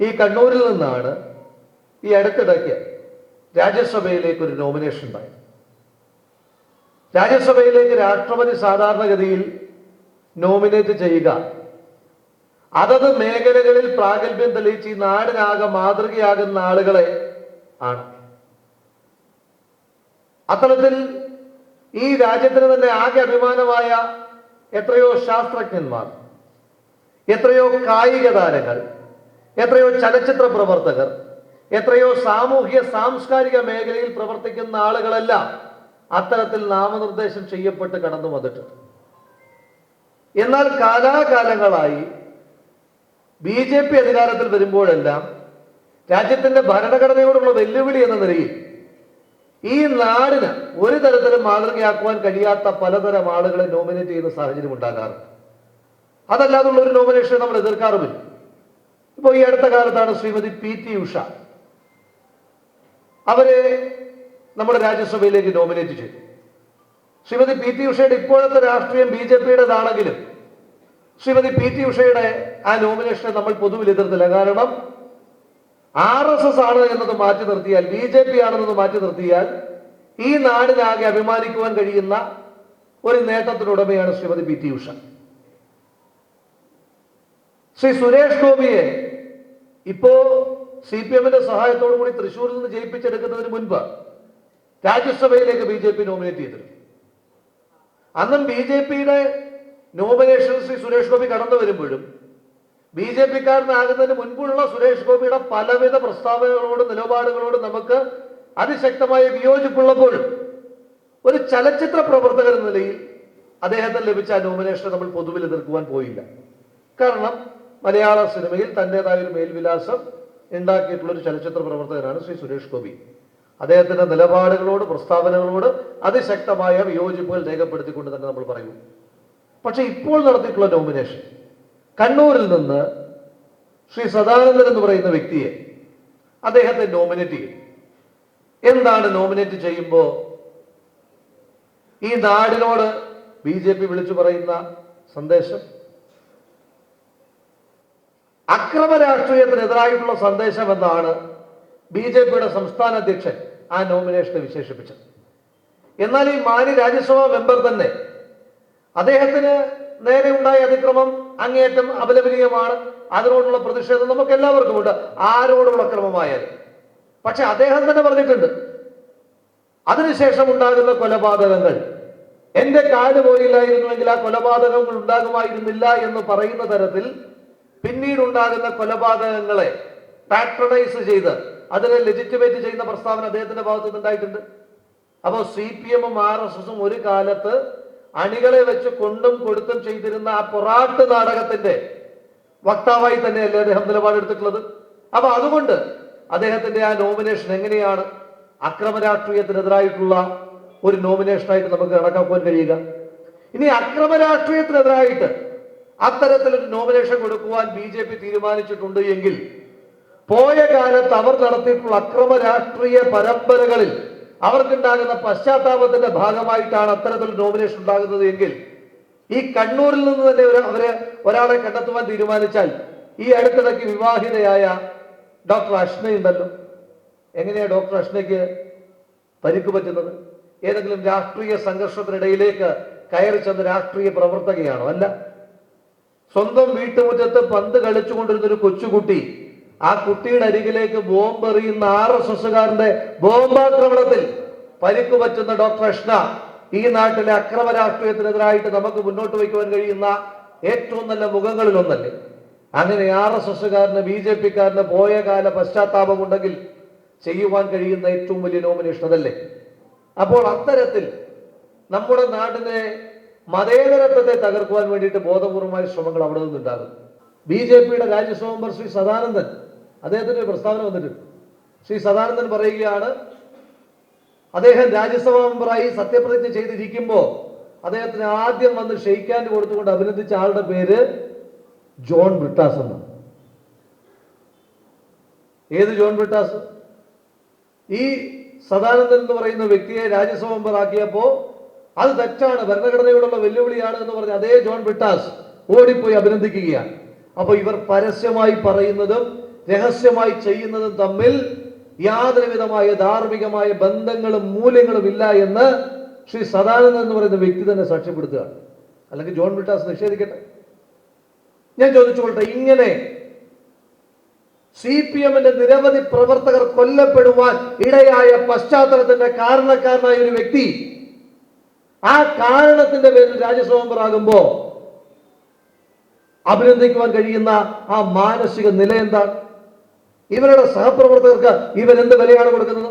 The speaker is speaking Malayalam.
ഈ കണ്ണൂരിൽ നിന്നാണ് ഈ അടുത്തിടയ്ക്ക് രാജ്യസഭയിലേക്ക് ഒരു നോമിനേഷൻ ഉണ്ടായി രാജ്യസഭയിലേക്ക് രാഷ്ട്രപതി സാധാരണഗതിയിൽ നോമിനേറ്റ് ചെയ്യുക. അതത് മേഖലകളിൽ പ്രാഗൽഭ്യം തെളിയിച്ച് ഈ നാടിനാകെ മാതൃകയാകുന്ന ആളുകളെ ആണ്. അത്തരത്തിൽ ഈ രാജ്യത്തിന് തന്നെ ആകെ അഭിമാനമായ എത്രയോ ശാസ്ത്രജ്ഞന്മാർ എത്രയോ കായിക താരങ്ങൾ എത്രയോ ചലച്ചിത്ര പ്രവർത്തകർ എത്രയോ സാമൂഹ്യ സാംസ്കാരിക മേഖലയിൽ പ്രവർത്തിക്കുന്ന ആളുകളെല്ലാം അത്തരത്തിൽ നാമനിർദ്ദേശം ചെയ്യപ്പെട്ട് കടന്നു വന്നിട്ടുണ്ട്. എന്നാൽ കാലാകാലങ്ങളായി ബി ജെ പി അധികാരത്തിൽ വരുമ്പോഴെല്ലാം രാജ്യത്തിന്റെ ഭരണഘടനയോടുള്ള വെല്ലുവിളി എന്ന നിലയിൽ ഈ നാടിന് ഒരു തരത്തിലും മാതൃകയാക്കുവാൻ കഴിയാത്ത പലതരം ആളുകളെ നോമിനേറ്റ് ചെയ്യുന്ന സാഹചര്യം ഉണ്ടാകാറുണ്ട്. അതല്ലാതുള്ള ഒരു നോമിനേഷൻ നമ്മൾ എതിർക്കാറുമില്ല. ഇപ്പോൾ ഈ അടുത്ത കാലത്താണ് ശ്രീമതി പി ടി ഉഷ. അവരെ നമ്മുടെ രാജ്യസഭയിലേക്ക് നോമിനേറ്റ് ചെയ്തു. ശ്രീമതി പി ടി ഉഷയുടെ ഇപ്പോഴത്തെ രാഷ്ട്രീയം ബി ജെ പിയുടേതാണെങ്കിലും ശ്രീമതി പി ടി ഉഷയുടെ ആ നോമിനേഷനെ നമ്മൾ പൊതുവിൽ എതിർത്തില്ല. കാരണം ആർ എസ് എസ് ആണ് എന്നത് മാറ്റി നിർത്തിയാൽ ബി ജെ പി ആണെന്നത് മാറ്റി നിർത്തിയാൽ ഈ നാടിനാകെ അഭിമാനിക്കുവാൻ കഴിയുന്ന ഒരു നേട്ടത്തിനുടമയാണ് ശ്രീമതി പി ടി ഉഷ. ശ്രീ സുരേഷ് ഗോപിയെ ഇപ്പോ സി പി എമ്മിന്റെ സഹായത്തോടു കൂടി തൃശ്ശൂരിൽ നിന്ന് ജയിപ്പിച്ചെടുക്കുന്നതിന് മുൻപ് രാജ്യസഭയിലേക്ക് ബി ജെ പി നോമിനേറ്റ് ചെയ്തിരുന്നു. അന്നും ബി ജെ പിയുടെ നോമിനേഷൻ ശ്രീ സുരേഷ് ഗോപി കടന്നു വരുമ്പോഴും ബി ജെ പിക്കാരനാകുന്നതിന് മുൻപുള്ള സുരേഷ് ഗോപിയുടെ പലവിധ പ്രസ്താവനകളോടും നിലപാടുകളോടും നമുക്ക് അതിശക്തമായ വിയോജിപ്പുള്ളപ്പോഴും ഒരു ചലച്ചിത്ര പ്രവർത്തകൻ എന്ന നിലയിൽ അദ്ദേഹത്തിന് ലഭിച്ച നോമിനേഷനെ നമ്മൾ പൊതുവിൽ എതിർക്കുവാൻ പോയില്ല. കാരണം മലയാള സിനിമയിൽ തന്റെതായ ഒരു മേൽവിലാസം ഉണ്ടാക്കിയിട്ടുള്ള ഒരു ചലച്ചിത്ര പ്രവർത്തകനാണ് ശ്രീ സുരേഷ് ഗോപി. അദ്ദേഹത്തിന്റെ നിലപാടുകളോട് പ്രസ്താവനകളോട് അതിശക്തമായ വിയോജിപ്പുകൾ രേഖപ്പെടുത്തിക്കൊണ്ട് തന്നെ നമ്മൾ പറയും. പക്ഷെ ഇപ്പോൾ നടത്തിയിട്ടുള്ള നോമിനേഷൻ കണ്ണൂരിൽ നിന്ന് ശ്രീ സദാനന്ദൻ എന്ന് പറയുന്ന വ്യക്തിയെ അദ്ദേഹത്തെ നോമിനേറ്റ് ചെയ്യും. എന്താണ് നോമിനേറ്റ് ചെയ്യുമ്പോൾ? ഈ നാടിനോട് ബി ജെ പി വിളിച്ചു പറയുന്ന സന്ദേശം അക്രമ രാഷ്ട്രീയത്തിനെതിരായിട്ടുള്ള സന്ദേശം എന്നാണ് ബി ജെ പിയുടെ സംസ്ഥാന അധ്യക്ഷൻ ആ നോമിനേഷനെ വിശേഷിപ്പിച്ചത്. എന്നാൽ ഈ മാനി രാജ്യസഭാ മെമ്പർ തന്നെ അദ്ദേഹത്തിന് നേരെ ഉണ്ടായ അതിക്രമം അങ്ങേയറ്റം അപലപനീയമാണ്. അതിനോടുള്ള പ്രതിഷേധം നമുക്ക് എല്ലാവർക്കും ഉണ്ട്. ആരോടുള്ള അക്രമമായാലും. പക്ഷെ അദ്ദേഹം തന്നെ പറഞ്ഞിട്ടുണ്ട് അതിനുശേഷം ഉണ്ടാകുന്ന കൊലപാതകങ്ങൾ എന്റെ കാൽ പോയില്ലായിരുന്നുവെങ്കിൽ ആ കൊലപാതകങ്ങൾ ഉണ്ടാകുമായിരുന്നില്ല എന്ന് പറയുന്ന തരത്തിൽ പിന്നീട് ഉണ്ടാകുന്ന കൊലപാതകങ്ങളെ പാട്രണൈസ് ചെയ്ത് അതിനെ ലെജിറ്റിമേറ്റ് ചെയ്യുന്ന പ്രസ്താവന അദ്ദേഹത്തിന്റെ ഭാഗത്തു നിന്നുണ്ടായിട്ടുണ്ട് അപ്പോൾ സി പി എമ്മും ആർ എസ് എസും ഒരു കാലത്ത് അണികളെ വെച്ച് കൊണ്ടും കൊടുത്തും ചെയ്തിരുന്ന ആ പൊറാട്ട് നാടകത്തിന്റെ വക്താവായി തന്നെയല്ലേ അദ്ദേഹം നിലപാടെടുത്തിട്ടുള്ളത് അപ്പൊ അതുകൊണ്ട് അദ്ദേഹത്തിന്റെ ആ നോമിനേഷൻ എങ്ങനെയാണ്? അക്രമ രാഷ്ട്രീയത്തിനെതിരായിട്ടുള്ള ഒരു നോമിനേഷനായിട്ട് നമുക്ക് കണക്കാക്കുവാൻ കഴിയുക. ഇനി അക്രമ രാഷ്ട്രീയത്തിനെതിരായിട്ട് അത്തരത്തിലൊരു നോമിനേഷൻ കൊടുക്കുവാൻ ബി ജെ പി തീരുമാനിച്ചിട്ടുണ്ട് എങ്കിൽ പോയ കാലത്ത് അവർ നടത്തിയിട്ടുള്ള അക്രമ രാഷ്ട്രീയ പരമ്പരകളിൽ അവർക്കുണ്ടാകുന്ന പശ്ചാത്താപത്തിന്റെ ഭാഗമായിട്ടാണ് അത്തരത്തിൽ നോമിനേഷൻ ഉണ്ടാകുന്നത് എങ്കിൽ ഈ കണ്ണൂരിൽ നിന്ന് തന്നെ അവരെ ഒരാളെ കണ്ടെത്തുവാൻ തീരുമാനിച്ചാൽ ഈ അടുത്തിടയ്ക്ക് വിവാഹിതയായ ഡോക്ടർ അഷ്ന ഉണ്ടല്ലോ. എങ്ങനെയാ ഡോക്ടർ അഷ്നയ്ക്ക് പരിക്ക് പറ്റുന്നത്? ഏതെങ്കിലും രാഷ്ട്രീയ സംഘർഷത്തിനിടയിലേക്ക് കയറി ചെന്ന രാഷ്ട്രീയ പ്രവർത്തകയാണോ? അല്ല. സ്വന്തം വീട്ടുമുറ്റത്ത് പന്ത് കളിച്ചുകൊണ്ടിരുന്ന ഒരു കൊച്ചുകുട്ടി ആ കുട്ടിയുടെ അരികിലേക്ക് ബോംബ് എറിയുന്ന ആർ എസ് എസുകാരന്റെ ബോംബാക്രമണത്തിൽ പരിക്ക് പറ്റുന്ന ഡോക്ടർ അഷ്ന ഈ നാട്ടിലെ അക്രമ രാഷ്ട്രീയത്തിനെതിരായിട്ട് നമുക്ക് മുന്നോട്ട് വയ്ക്കുവാൻ കഴിയുന്ന ഏറ്റവും നല്ല മുഖങ്ങളിൽ ഒന്നല്ലേ? അങ്ങനെ ആർ എസ് എസുകാരന് ബി ജെ പിക്കാരന് പോയ കാല പശ്ചാത്താപമുണ്ടെങ്കിൽ ചെയ്യുവാൻ കഴിയുന്ന ഏറ്റവും വലിയ നോമിനേഷൻ അതല്ലേ? അപ്പോൾ അത്തരത്തിൽ നമ്മുടെ നാടിനെ മതേതരത്വത്തെ തകർക്കുവാൻ വേണ്ടിയിട്ട് ബോധപൂർവമായ ശ്രമങ്ങൾ അവിടെ നിന്നുണ്ടാകും ബി ജെ പിയുടെ രാജ്യസഭ മെമ്പർ ശ്രീ സദാനന്ദൻ അദ്ദേഹത്തിന്റെ പ്രസ്താവന വന്നിട്ടുണ്ട്. ശ്രീ സദാനന്ദൻ പറയുകയാണ് അദ്ദേഹം രാജ്യസഭാ മെമ്പറായി സത്യപ്രതിജ്ഞ ചെയ്തിരിക്കുമ്പോൾ അദ്ദേഹത്തിന് ആദ്യം വന്ന് ഷെയ്ക്കാൻ കൊടുത്തുകൊണ്ട് അഭിനന്ദിച്ച ആളുടെ പേര് ജോൺ ബ്രിട്ടാസ് എന്നാണ്. ഏത് ജോൺ ബ്രിട്ടാസ്? ഈ സദാനന്ദൻ എന്ന് പറയുന്ന വ്യക്തിയെ രാജ്യസഭ മെമ്പർ ആക്കിയപ്പോ അത് തെറ്റാണ് ഭരണഘടനയോടുള്ള വെല്ലുവിളിയാണ് എന്ന് പറഞ്ഞ അതേ ജോൺ ബ്രിട്ടാസ് ഓടിപ്പോയി അഭിനന്ദിക്കുകയാണ്. അപ്പൊ ഇവർ പരസ്യമായി പറയുന്നതും രഹസ്യമായി ചെയ്യുന്നതും തമ്മിൽ യാതൊരു വിധമായ ധാർമ്മികമായ ബന്ധങ്ങളും മൂല്യങ്ങളും ഇല്ല എന്ന് ശ്രീ സദാനന്ദൻ എന്ന് പറയുന്ന വ്യക്തി തന്നെ സാക്ഷ്യപ്പെടുത്തുകയാണ് അല്ലെങ്കിൽ ജോൺ ബ്രിട്ടാസ് നിഷേധിക്കട്ടെ. ഞാൻ ചോദിച്ചുകൊള്ളട്ടെ ഇങ്ങനെ സി പി എമ്മിന്റെ നിരവധി പ്രവർത്തകർ കൊല്ലപ്പെടുവാൻ ഇടയായ പശ്ചാത്തലത്തിന്റെ കാരണക്കാരനായ ഒരു വ്യക്തി ആ കാരണത്തിന്റെ പേരിൽ രാജ്യസഭ മെമ്പറാകുമ്പോ അഭിനന്ദിക്കുവാൻ കഴിയുന്ന ആ മാനസിക നില എന്താണ്? ഇവരുടെ സഹപ്രവർത്തകർക്ക് ഇവരെന്ത് വിലയാണ് കൊടുക്കുന്നത്?